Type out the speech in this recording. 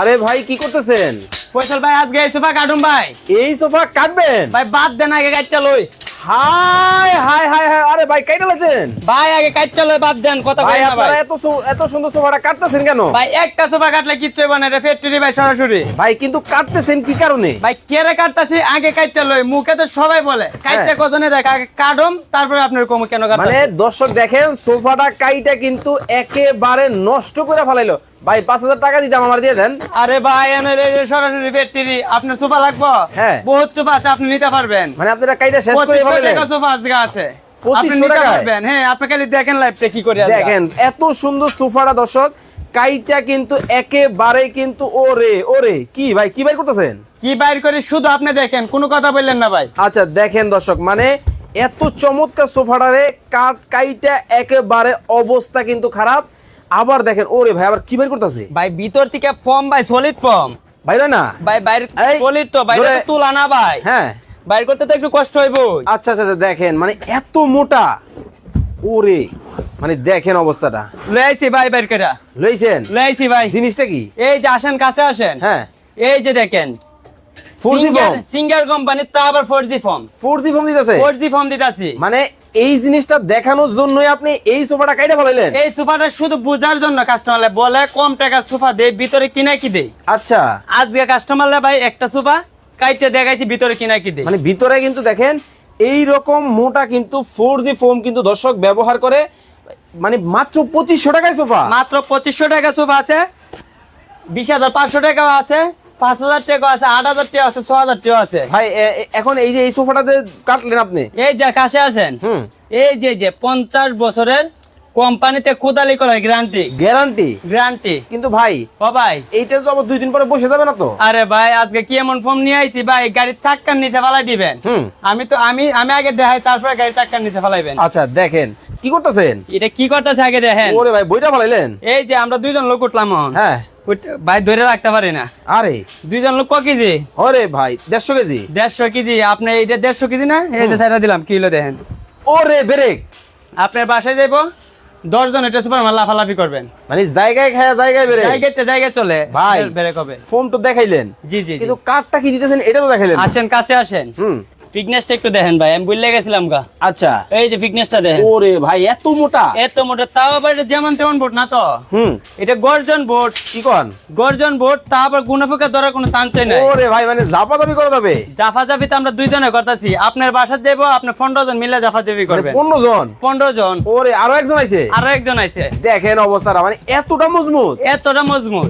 আরে ভাই কি করতেছেন? ফয়সাল ভাই আজকে এই সোফা কাটুন ভাই। এই সোফা কাটবেন? ভাই বাদ দেন আগে কাটটা লই। হাই হাই হাই হাই আরে ভাই কাইটা লাইছেন? ভাই আগে কাটটা লই বাদ দেন কথা ভাই আপনারা এত এত সুন্দর সোফাটা কাটতেছেন কেন? ভাই একটা সোফা কাটলে কিচ্ছু হবে না রে ফ্যাক্টরি ভাই সরাসরি। ভাই কিন্তু কাটতেছেন কি কারণে? ভাই কেরে কাটতাছি? আগে কাটটা লই মুখে তো সবাই বলে। কাটটা হ্যাঁ। কজনে দেখ আগে কাটম তারপরে আপনার কম কেন মানে দর্শক দেখেন সোফাটা কাইটা কিন্তু একেবারে নষ্ট করে ফেলাইলো। ভাই পাঁচ হাজার টাকা দিতাম আমার দিয়ে দেন। আরে ভাই সরাসরি ফ্যাক্টরি আপনার সোফা লাগবে? হ্যাঁ। বহুত সোফা আছে আপনি নিতে পারবেন। মানে আপনারা কাইটা শেষ করে টাকা সোফা আজকে আছে। আপনি নিতে পারবেন। হ্যাঁ আপনি খালি দেখেন লাইভটা কি করে দেখেন এত সুন্দর সোফাটা দর্শক কাইটা কিন্তু একেবারে কিন্তু ওরে ওরে। কি ভাই কি করতেছেন? কি বাইর করে শুধু আপনি দেখেন কোনো কথা বললেন না ভাই। আচ্ছা দেখেন দর্শক মানে এত চমৎকার সোফাটারে কাইটা একেবারে অবস্থা কিন্তু খারাপ। আবার দেখেন ওরে ভাই আবার কি বের করতেছে? ভাই ভিতর থেকে ফর্ম ভাই সলিড ফর্ম ভাই না? ভাই বাইরে সলিড তো বাইরে তুলা না ভাই। হ্যাঁ। বাইর করতে তো একটু কষ্ট হইব। আচ্ছা আচ্ছা আচ্ছা, দেখেন মানে এত মোটা। ওরে মানে দেখেন অবস্থাটা। লইছি ভাই বাইর করে লইছেন? লইছি ভাই। জিনিসটা কি? এই যে আসেন কাছে আসেন। হ্যাঁ। এই যে দেখেন। Four G form singer company তা আবার four G form four G form দিতেছে? ফোর জি ফর্ম দিতাছি। মানে এই জিনিসটা দেখানোর জন্যই আপনি এই সোফাটা কাইটা ফেলাইলেন এই সোফাটা শুধু বোঝার জন্য কাস্টমারলে বলে কম টাকার সোফা দেই ভিতরে কিনা কি দেই? আচ্ছা। আজকে কাস্টমারলে ভাই একটা সোফা কাইটে দেখাইছি ভিতরে কিনা কি দেই? মানে ভিতরে কিন্তু দেখেন এই রকম মোটা কিন্তু ফোর জি ফোম কিন্তু দর্শক ব্যবহার করে মানে মাত্র পঁচিশশো টাকায় সোফা। মাত্র পঁচিশশো টাকা সোফা আছে বিশ হাজার পাঁচশো টাকাও আছে পাঁচ হাজার টাকা আছে আট হাজার টাকা আছে ছ হাজার টাকা আছে। ভাই এখন এই যে এই সোফাটাতে কাটলেন আপনি? এই যে কাছে আছেন? হুম। এই যে যে পঞ্চাশ বছরের কোম্পানিতে কোদালি করা গ্যারান্টি গ্যারান্টি গ্যারান্টি কিন্তু ভাই ও ভাই। এইটা তো আবার দুই দিন পরে বসে যাবে না তো? আরে ভাই আজকে কি এমন ফর্ম নিয়ে আইছি? ভাই গাড়ির চাক্কার নিচে ফালাই দিবেন। আমি তো আমি আমি আগে দেখাই তারপরে গাড়ির চাক্কার নিচে ফালাইবেন। আচ্ছা দেখেন কি করতেছেন? এটা কি করতেছে আগে দেখেন? ওরে ভাই বইটা ফেলাইলেন? এই যে আমরা দুইজন লোক উঠলাম হ্যাঁ। ভাই ধরে রাখতে পারি না। আরে। দুইজন লোক ক কেজি? ওরে ভাই দেড়শো কেজি? দেড়শো কেজি আপনি এইটা দেড়শো কেজি না? এই যে সাইডা দিলাম কিলো দেখেন। ওরে ব্রেক। আপনার বাসায় যাইবো দশজন এটা সুপার মাল লাফালাফি করবেন। মানে জায়গায় খায়া জায়গায় বেড়ে জায়গাতে জায়গায় চলে ভাই। বেড়ে কবে ফোন তো দেখাইলেন। জি জি। কিন্তু কাঠটা কি দিতেছেন এটা তো দেখাইলেন। আসেন কাছে আসেন। হুম। ফিটনেসটা একটু দেখেন ভাই আমি বুঝলে গেছিলাম গা। আচ্ছা। এই যে ফিটনেসটা দেখেন। ওরে ভাই এত মোটা? এত মোটা তাও আবার যেমন তেমন বোট না তো? হুম। এটা গর্জন বোট। কি কন? গর্জন বোট তা আবার গুণফুকা ধরার কোনো চান্সই নাই। ওরে ভাই মানে করে যাবে? জাফাজাফি তো আমরা দুইজনে করতেছি। আপনার বাসার যাইবো আপনি পনেরো জন মিলে জাফাজাফি মানে করবেন। পনেরো জন? পনেরো জন। ওরে আরও একজন আইছে? আরও একজন আছে দেখেন অবস্থাটা মানে এতটা মজবুত। এতটা মজবুত।